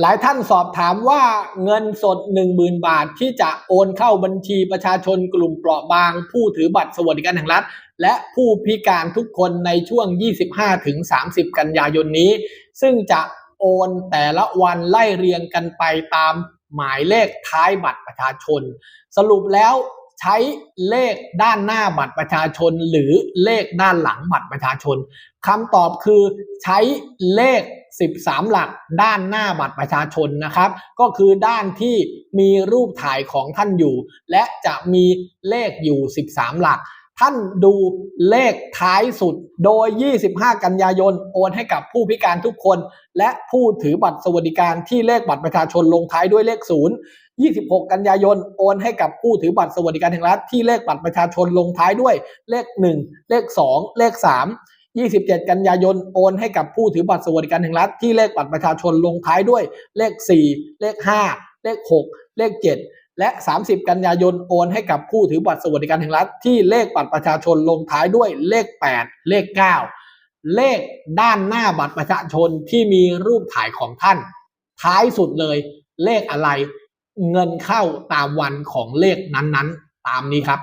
หลายท่านสอบถามว่าเงินสด 10,000 บาทที่จะโอนเข้าบัญชีประชาชนกลุ่มเปราะบาง ผู้ถือบัตรสวัสดิการแห่งรัฐ และผู้พิการทุกคนในช่วง 25-30 กันยายนนี้ ซึ่งจะโอนแต่ละวันไล่เรียงกันไปตามหมายเลขท้ายบัตรประชาชน สรุปแล้ว ใช้เลขด้านหน้าบัตรประชาชน หรือเลขด้านหลังบัตรประชาชนคำตอบคือใช้เลข 13 หลักด้านหน้าบัตรประชาชนนะครับ ก็คือด้านที่มีรูปถ่ายของท่านอยู่ และจะมีเลขอยู่ 13 หลัก ท่านดูเลขท้ายสุดโดย 25 กันยายนโอนให้กับผู้พิการทุกคน และผู้ถือบัตรสวัสดิการที่เลขบัตรประชาชนลงท้ายด้วยเลข0 26 กันยายนโอนให้กับผู้ถือบัตรสวัสดิการแห่งรัฐที่เลขบัตรประชาชนลงท้ายด้วยเลข 1 เลข 2 เลข 3 27 กันยายนโอนให้กับผู้ถือบัตรสวัสดิการแห่งรัฐที่เลขบัตรประชาชนลงท้ายด้วยเลข 4 เลข 5 เลข 6 เลข 7 และ 30 กันยายนโอนให้กับผู้ถือบัตรสวัสดิการแห่งรัฐที่เลขบัตรประชาชนลงท้ายด้วยเลข 8 เลข 9 เลขด้านหน้าบัตรประชาชนที่มีรูปถ่ายของท่าน ท้ายสุดเลยเลขอะไร เงินเข้าตามวันของเลขนั้นๆ ตามนี้ครับ